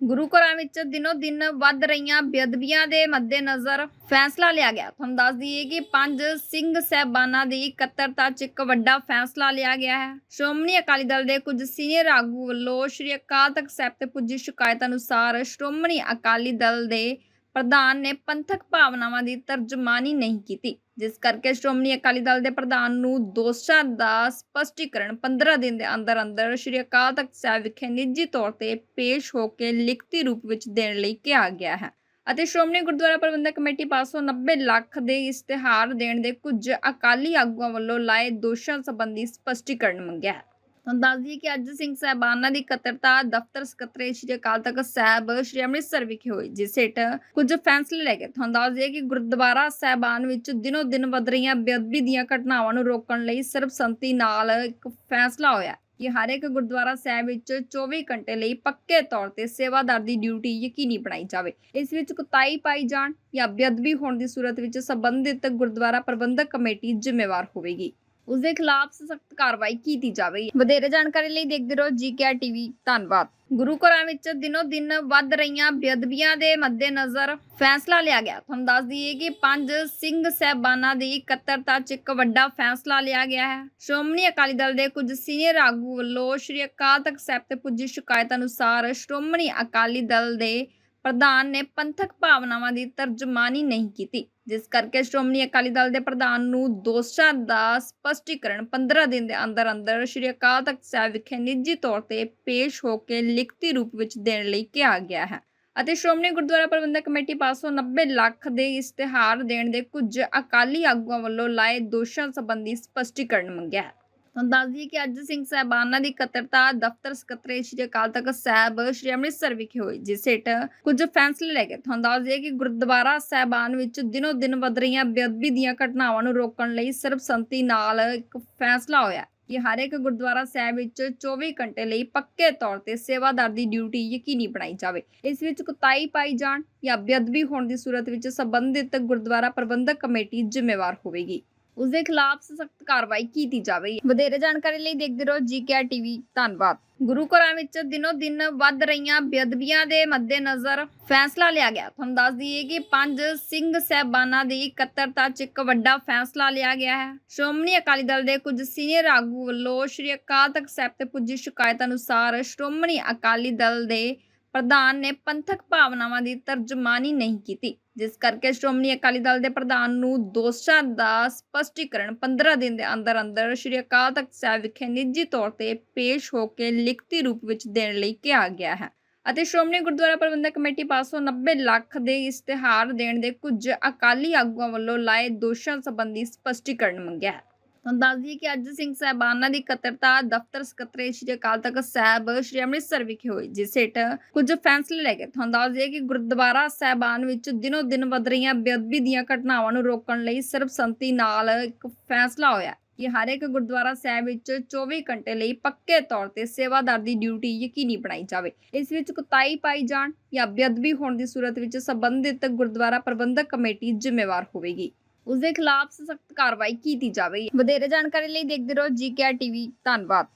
ਗੁਰੂ ਘਰਾਂ ਵਿੱਚ ਦਿਨੋ ਦਿਨ ਵੱਧ ਰਹੀਆਂ ਬੇਅਦਬੀਆਂ ਦੇ ਮੱਦੇਨਜ਼ਰ ਫੈਸਲਾ ਲਿਆ ਗਿਆ। ਤੁਹਾਨੂੰ ਦੱਸ ਦਈਏ ਕਿ ਪੰਜ ਸਿੰਘ ਸਹਿਬਾਨਾਂ ਦੀ ਇਕੱਤਰਤਾ 'ਚ ਇੱਕ ਵੱਡਾ ਫੈਸਲਾ ਲਿਆ ਗਿਆ ਹੈ। ਸ਼੍ਰੋਮਣੀ ਅਕਾਲੀ ਦਲ ਦੇ ਕੁਝ ਸੀਨੀਅਰ ਆਗੂ ਵੱਲੋਂ ਸ਼੍ਰੀ ਅਕਾਲ ਤਖਤ ਸਾਹਿਬ ਤੇ ਪੁੱਜੀ ਸ਼ਿਕਾਇਤ ਅਨੁਸਾਰ ਸ਼੍ਰੋਮਣੀ ਅਕਾਲੀ ਦਲ ਦੇ ਪ੍ਰਧਾਨ ਨੇ ਪੰਥਕ ਭਾਵਨਾਵਾਂ ਦੀ ਤਰਜਮਾਨੀ ਨਹੀਂ ਕੀਤੀ, ਜਿਸ ਕਰਕੇ ਸ਼੍ਰੋਮਣੀ ਅਕਾਲੀ ਦਲ ਦੇ ਪ੍ਰਧਾਨ ਨੂੰ ਦੋਸ਼ਾਂ ਦਾ ਸਪਸ਼ਟੀਕਰਨ 15 ਦਿਨ ਦੇ ਅੰਦਰ ਅੰਦਰ ਸ਼੍ਰੀ ਅਕਾਲ ਤਖਤ ਸਾਹਿਬ ਵਿਖੇ ਨਿੱਜੀ ਤੌਰ ਤੇ ਪੇਸ਼ ਹੋ ਕੇ ਲਿਖਤੀ ਰੂਪ ਵਿੱਚ ਦੇਣ ਲਈ ਕਿਹਾ ਗਿਆ ਹੈ ਅਤੇ ਸ਼੍ਰੋਮਣੀ ਗੁਰਦੁਆਰਾ ਪ੍ਰਬੰਧਕ ਕਮੇਟੀ ਪਾਸੋਂ 90 ਲੱਖ ਦੇ ਇਸ਼ਤਿਹਾਰ ਦੇਣ ਦੇ ਕੁਝ ਅਕਾਲੀ ਆਗੂਆਂ ਵੱਲੋਂ ਲਾਏ ਦੋਸ਼ਾਂ ਸੰਬੰਧੀ ਸਪਸ਼ਟੀਕਰਨ ਮੰਗਿਆ ਹੈ। ਤੁਹਾਨੂੰ ਦੱਸ ਦਈਏ ਕਿ ਅੱਜ ਸਿੰਘ ਸਾਹਿਬਾਨਾਂ ਦੀ ਇਕੱਤਰਤਾ ਦਫ਼ਤਰ ਸਕੱਤਰੇ ਸ਼੍ਰੀ ਅਕਾਲ ਤਖਤ ਸਾਹਿਬ, ਸ਼੍ਰੀ ਅੰਮ੍ਰਿਤਸਰ ਵਿਖੇ ਹੋਈ, ਜਿਸ ਹੇਠ ਕੁਝ ਫੈਸਲੇ ਲਏ ਗਏ। ਤੁਹਾਨੂੰ ਦੱਸ ਦਈਏ ਕਿ ਗੁਰਦੁਆਰਾ ਸਾਹਿਬਾਨ ਵਿੱਚ ਦਿਨੋ ਦਿਨ ਵਧ ਰਹੀਆਂ ਬੇਅਦਬੀ ਦੀਆਂ ਘਟਨਾਵਾਂ ਨੂੰ ਰੋਕਣ ਲਈ ਸਰਬਸੰਮਤੀ ਨਾਲ ਇੱਕ ਫੈਸਲਾ ਹੋਇਆ ਕਿ ਹਰ ਇੱਕ ਗੁਰਦੁਆਰਾ ਸਾਹਿਬ ਵਿੱਚ 24 ਘੰਟੇ ਲਈ ਪੱਕੇ ਤੌਰ ਤੇ ਸੇਵਾਦਾਰ ਦੀ ਡਿਊਟੀ ਯਕੀਨੀ ਬਣਾਈ ਜਾਵੇ। ਇਸ ਵਿੱਚ ਕੁਤਾਈ ਪਾਈ ਜਾਣ ਜਾਂ ਬੇਅਦਬੀ ਹੋਣ ਦੀ ਸੂਰਤ ਵਿੱਚ ਸੰਬੰਧਿਤ ਗੁਰਦੁਆਰਾ ਪ੍ਰਬੰਧਕ ਕਮੇਟੀ ਜ਼ਿੰਮੇਵਾਰ ਹੋਵੇਗੀ। ਉਸ ਦੇ ਖਿਲਾਫ ਸਖਤ ਕਾਰਵਾਈ ਕੀਤੀ ਜਾਵੇਗੀ। ਵਧੇਰੇ ਜਾਣਕਾਰੀ ਲਈ ਦੇਖਦੇ ਰਹੋ ਜੀਕੇ ਟੀਵੀ ਧੰਨਵਾਦ। ਗੁਰੂ ਘਰਾਂ ਵਿੱਚ ਦਿਨੋ ਦਿਨ ਵੱਧ ਰਹੀਆਂ ਬੇਅਦਬੀਆਂ ਦੇ ਮੱਦੇਨਜ਼ਰ ਫੈਸਲਾ ਲਿਆ ਗਿਆ। ਤੁਹਾਨੂੰ ਦੱਸ ਦਈਏ ਕਿ ਪੰਜ ਸਿੰਘ ਸਹਿਬਾਨਾਂ ਦੀ ਇਕੱਤਰਤਾ 'ਚ ਇੱਕ ਵੱਡਾ ਫੈਸਲਾ ਲਿਆ ਗਿਆ ਹੈ। ਸ਼੍ਰੋਮਣੀ ਅਕਾਲੀ ਦਲ ਦੇ ਕੁਝ ਸੀਨੀਅਰ ਆਗੂ ਵੱਲੋਂ ਸ਼੍ਰੀ ਅਕਾਲ ਤਖਤ ਸਾਹਿਬ ਤੇ ਪੁੱਜੀ ਸ਼ਿਕਾਇਤ ਅਨੁਸਾਰ ਸ਼੍ਰੋਮਣੀ ਅਕਾਲੀ ਦਲ ਦੇ ਪ੍ਰਧਾਨ ਨੇ ਪੰਥਕ ਭਾਵਨਾਵਾਂ ਦੀ ਤਰਜਮਾਨੀ ਨਹੀਂ ਕੀਤੀ, ਜਿਸ ਕਰਕੇ ਸ਼੍ਰੋਮਣੀ ਅਕਾਲੀ ਦਲ ਦੇ ਪ੍ਰਧਾਨ ਨੂੰ ਦੋਸ਼ਾਂ ਦਾ ਸਪਸ਼ਟੀਕਰਨ 15 ਦਿਨ ਦੇ ਅੰਦਰ ਅੰਦਰ ਸ਼੍ਰੀ ਅਕਾਲ ਤਖਤ ਸਾਹਿਬ ਵਿਖੇ ਨਿੱਜੀ ਤੌਰ ਤੇ ਪੇਸ਼ ਹੋ ਕੇ ਲਿਖਤੀ ਰੂਪ ਵਿੱਚ ਦੇਣ ਲਈ ਕਿਹਾ ਗਿਆ ਹੈ ਅਤੇ ਸ਼੍ਰੋਮਣੀ ਗੁਰਦੁਆਰਾ ਪ੍ਰਬੰਧਕ ਕਮੇਟੀ ਪਾਸੋਂ 90 ਲੱਖ ਦੇ ਇਸ਼ਤਿਹਾਰ ਦੇਣ ਦੇ ਕੁਝ ਅਕਾਲੀ ਆਗੂਆਂ ਵੱਲੋਂ ਲਾਏ ਦੋਸ਼ਾਂ ਸੰਬੰਧੀ ਸਪਸ਼ਟੀਕਰਨ ਮੰਗਿਆ ਹੈ। ਤੁਹਾਨੂੰ ਦੱਸ ਦਈਏ ਕਿ ਅੱਜ ਸਿੰਘ ਸਾਹਿਬਾਨਾਂ ਦੀ ਇਕੱਤਰਤਾ ਦਫ਼ਤਰ ਸਕੱਤਰੇ ਸ਼੍ਰੀ ਅਕਾਲ ਤਖਤ ਸਾਹਿਬ, ਸ਼੍ਰੀ ਅੰਮ੍ਰਿਤਸਰ ਵਿਖੇ ਹੋਈ, ਜਿਸ ਹੇਠ ਕੁਝ ਫੈਸਲੇ ਲਏ ਗਏ। ਤੁਹਾਨੂੰ ਦੱਸ ਦਈਏ ਕਿ ਗੁਰਦੁਆਰਾ ਸਾਹਿਬਾਨ ਵਿੱਚ ਦਿਨੋ ਦਿਨ ਵਧ ਰਹੀਆਂ ਬੇਅਦਬੀ ਦੀਆਂ ਘਟਨਾਵਾਂ ਨੂੰ ਰੋਕਣ ਲਈ ਸਰਬਸੰਮਤੀ ਨਾਲ ਇੱਕ ਫੈਸਲਾ ਹੋਇਆ ਕਿ ਹਰ ਇੱਕ ਗੁਰਦੁਆਰਾ ਸਾਹਿਬ ਵਿੱਚ 24 ਘੰਟੇ ਲਈ ਪੱਕੇ ਤੌਰ ਤੇ ਸੇਵਾਦਾਰ ਦੀ ਡਿਊਟੀ ਯਕੀਨੀ ਬਣਾਈ ਜਾਵੇ। ਇਸ ਵਿੱਚ ਕੁਤਾਈ ਪਾਈ ਜਾਣ ਜਾਂ ਬੇਅਦਬੀ ਹੋਣ ਦੀ ਸੂਰਤ ਵਿੱਚ ਸੰਬੰਧਿਤ ਗੁਰਦੁਆਰਾ ਪ੍ਰਬੰਧਕ ਕਮੇਟੀ ਜ਼ਿੰਮੇਵਾਰ ਹੋਵੇਗੀ। ਉਸ ਦੇ ਖਿਲਾਫ ਸਖਤ ਕਾਰਵਾਈ ਕੀਤੀ ਜਾਵੇਗੀ। ਵਧੇਰੇ ਜਾਣਕਾਰੀ ਲਈ ਦੇਖਦੇ ਰਹੋ ਜੀਕੇ ਟੀਵੀ ਧੰਨਵਾਦ। ਗੁਰੂ ਘਰਾਂ ਵਿੱਚ ਦਿਨੋ ਦਿਨ ਵੱਧ ਰਹੀਆਂ ਬੇਅਦਬੀਆਂ ਦੇ ਮੱਦੇਨਜ਼ਰ ਫੈਸਲਾ ਲਿਆ ਗਿਆ। ਤੁਹਾਨੂੰ ਦੱਸ ਦਈਏ ਕਿ ਪੰਜ ਸਿੰਘ ਸਹਿਬਾਨਾਂ ਦੀ ਇਕੱਤਰਤਾ 'ਚ ਇੱਕ ਵੱਡਾ ਫੈਸਲਾ ਲਿਆ ਗਿਆ ਹੈ। ਸ਼੍ਰੋਮਣੀ ਅਕਾਲੀ ਦਲ ਦੇ ਕੁਝ ਸੀਨੀਅਰ ਆਗੂ ਵੱਲੋਂ ਸ਼੍ਰੀ ਅਕਾਲ ਤਖਤ ਸਾਹਿਬ ਤੇ ਪੁੱਜੀ ਸ਼ਿਕਾਇਤ ਅਨੁਸਾਰ ਸ਼੍ਰੋਮਣੀ ਅਕਾਲੀ ਦਲ ਦੇ ਪ੍ਰਧਾਨ ਨੇ ਪੰਥਕ ਭਾਵਨਾਵਾਂ ਦੀ ਤਰਜਮਾਨੀ ਨਹੀਂ ਕੀਤੀ। ਜਿਸ ਕਰਕੇ ਸ਼੍ਰੋਮਣੀ ਅਕਾਲੀ ਦਲ ਦੇ ਪ੍ਰਧਾਨ ਨੂੰ ਦੋਸ਼ਾਂ ਦਾ ਸਪਸ਼ਟੀਕਰਨ 15 ਦਿਨ ਦੇ ਅੰਦਰ ਅੰਦਰ ਸ਼੍ਰੀ ਅਕਾਲ ਤਖਤ ਸਾਹਿਬ ਵਿਖੇ ਨਿੱਜੀ ਤੌਰ ਤੇ ਪੇਸ਼ ਹੋ ਕੇ ਲਿਖਤੀ ਰੂਪ ਵਿੱਚ ਦੇਣ ਲਈ ਕਿਹਾ ਗਿਆ ਹੈ ਅਤੇ ਸ਼੍ਰੋਮਣੀ ਗੁਰਦੁਆਰਾ ਪ੍ਰਬੰਧਕ ਕਮੇਟੀ ਪਾਸੋਂ 90 ਲੱਖ ਦੇ ਇਸ਼ਤਿਹਾਰ ਦੇਣ ਦੇ ਕੁਝ ਅਕਾਲੀ ਆਗੂਆਂ ਵੱਲੋਂ ਲਾਏ ਦੋਸ਼ਾਂ ਸੰਬੰਧੀ ਸਪਸ਼ਟੀਕਰਨ ਮੰਗਿਆ ਹੈ। ਤੁਹਾਨੂੰ ਦੱਸ ਦਈਏ ਕਿ ਅੱਜ ਸਿੰਘ ਸਾਹਿਬਾਨਾਂ ਦੀ ਇਕੱਤਰਤਾ ਦਫ਼ਤਰ ਸਕੱਤਰੇ ਸ਼੍ਰੀ ਅਕਾਲ ਤਖਤ ਸਾਹਿਬ, ਸ਼੍ਰੀ ਅੰਮ੍ਰਿਤਸਰ ਵਿਖੇ ਹੋਈ, ਜਿਸ ਹੇਠ ਕੁਝ ਫੈਸਲੇ ਲਏ ਗਏ। ਤੁਹਾਨੂੰ ਦੱਸ ਦਈਏ ਕਿ ਗੁਰਦੁਆਰਾ ਸਾਹਿਬਾਨ ਵਿੱਚ ਦਿਨੋ ਦਿਨ ਵਧ ਰਹੀਆਂ ਬੇਅਦਬੀ ਦੀਆਂ ਘਟਨਾਵਾਂ ਨੂੰ ਰੋਕਣ ਲਈ ਸਰਬਸੰਮਤੀ ਨਾਲ ਇੱਕ ਫੈਸਲਾ ਹੋਇਆ ਕਿ ਹਰ ਇੱਕ ਗੁਰਦੁਆਰਾ ਸਾਹਿਬ ਵਿੱਚ 24 ਘੰਟੇ ਲਈ ਪੱਕੇ ਤੌਰ ਤੇ ਸੇਵਾਦਾਰ ਦੀ ਡਿਊਟੀ ਯਕੀਨੀ ਬਣਾਈ ਜਾਵੇ। ਇਸ ਵਿੱਚ ਕੁਤਾਈ ਪਾਈ ਜਾਣ ਜਾਂ ਬੇਅਦਬੀ ਹੋਣ ਦੀ ਸੂਰਤ ਵਿੱਚ ਸੰਬੰਧਿਤ ਗੁਰਦੁਆਰਾ ਪ੍ਰਬੰਧਕ ਕਮੇਟੀ ਜ਼ਿੰਮੇਵਾਰ ਹੋਵੇਗੀ। ਉਸ ਦੇ ਖਿਲਾਫ ਸਖਤ ਕਾਰਵਾਈ ਕੀਤੀ ਜਾਵੇ ਵਧੇਰੇ ਜਾਣਕਾਰੀ ਲਈ ਦੇਖਦੇ ਰਹੋ ਜੀਕੇ ਟੀਵੀ ਧੰਨਵਾਦ।